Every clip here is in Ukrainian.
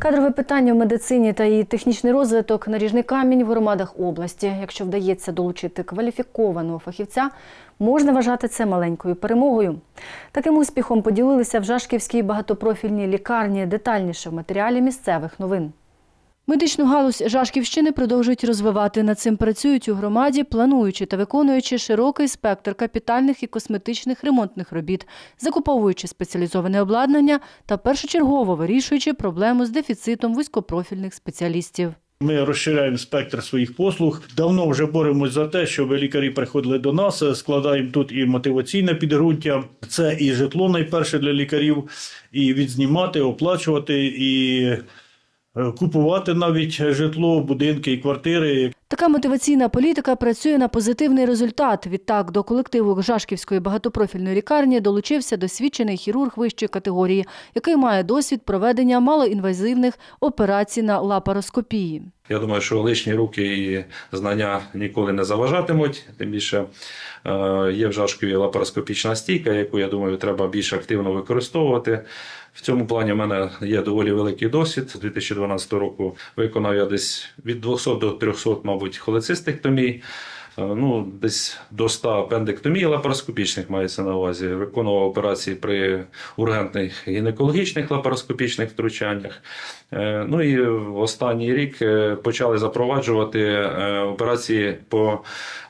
Кадрове питання в медицині та її технічний розвиток наріжний камінь в громадах області. Якщо вдається долучити кваліфікованого фахівця, можна вважати це маленькою перемогою. Таким успіхом поділилися в Жашківській багатопрофільній лікарні детальніше в матеріалі місцевих новин. Медичну галузь Жашківщини продовжують розвивати. Над цим працюють у громаді, плануючи та виконуючи широкий спектр капітальних і косметичних ремонтних робіт, закуповуючи спеціалізоване обладнання та першочергово вирішуючи проблему з дефіцитом вузькопрофільних спеціалістів. Ми розширяємо спектр своїх послуг. Давно вже боремось за те, щоб лікарі приходили до нас. Складаємо тут і мотиваційне підґрунтя. Це і житло найперше для лікарів, і відзнімати, оплачувати, і купувати навіть житло, будинки і квартири. Така мотиваційна політика працює на позитивний результат. Відтак до колективу Жашківської багатопрофільної лікарні долучився досвідчений хірург вищої категорії, який має досвід проведення малоінвазивних операцій на лапароскопії. Я думаю, що лишні руки і знання ніколи не заважатимуть. Тим більше е, є в Жашкові лапароскопічна стійка, яку я думаю, треба більш активно використовувати. В цьому плані в мене є доволі великий досвід. З 2012 року виконав я десь від 200 до 300, мабуть, холецистектомій. Е, Ну, десь до 100 апендектомій лапароскопічних мається на увазі. Виконував операції при ургентних гінекологічних лапароскопічних втручаннях. Е, Ну і в останній рік е, почали запроваджувати е, операції по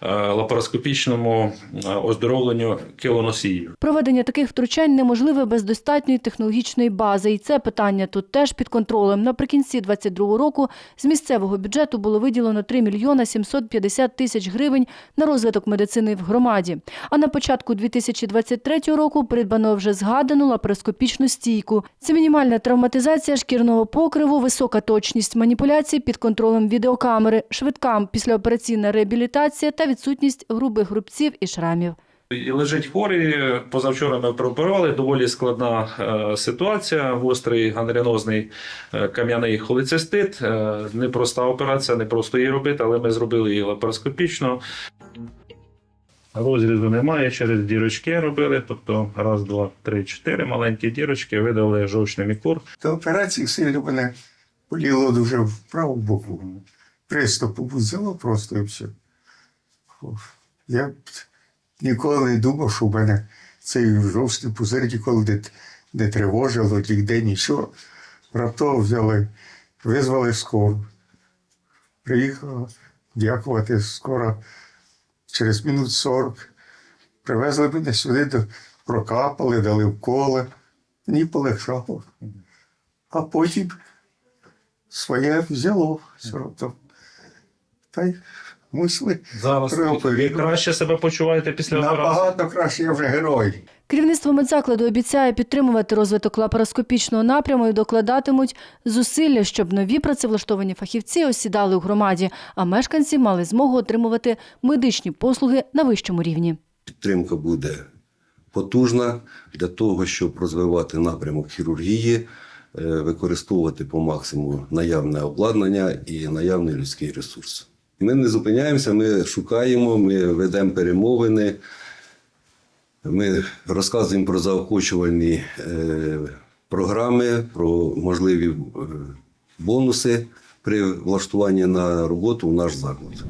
е, лапароскопічному е, оздоровленню килоносіїв. Проведення таких втручань неможливе без достатньої технологічної бази, і це питання тут теж під контролем. Наприкінці 2022 року з місцевого бюджету було виділено 3 мільйона 750 тисяч гривень на розвиток медицини в громаді. А на початку 2023 року придбано вже згадану лапароскопічну стійку. Це мінімальна травматизація шкірного покриву, висока точність маніпуляцій під контролем відеокамери, швидка післяопераційна реабілітація та відсутність грубих рубців і шрамів. І лежить хворий. Позавчора ми прооперували. Доволі складна е, ситуація. Гострий гангренозний е, кам'яний холецистит. Е, непроста операція, не просто її робити, але ми зробили її лапароскопічно. Розрізу немає, через дірочки робили. Тобто раз, два, три, чотири маленькі дірочки, видали жовчний мікур. До операції сильно мене боліло дуже в праву боку. Приступу взяло просто і все. Я ніколи не думав, що в мене цей жовчний пузир ніколи не, не тривожило, ніде нічого. Раптово взяли, визвали скору. Приїхала, дякувати, скоро через минут 40. Привезли мене сюди, прокапали, дали вколи. Мені полегшало. А потім своє взяло сиротом. Та й мусили Зараз ви краще себе почуваєте після операції? набагато краще, я вже герой. Керівництво медзакладу обіцяє підтримувати розвиток лапароскопічного напряму і докладатимуть зусилля, щоб нові працевлаштовані фахівці осідали у громаді, а мешканці мали змогу отримувати медичні послуги на вищому рівні. Підтримка буде потужна для того, щоб розвивати напрямок хірургії, е, використовувати по максимуму наявне обладнання і наявний людський ресурс. Ми не зупиняємося, ми шукаємо, ми ведемо перемовини, ми розказуємо про заохочувальні е, програми, про можливі е, бонуси при влаштуванні на роботу в наш заклад.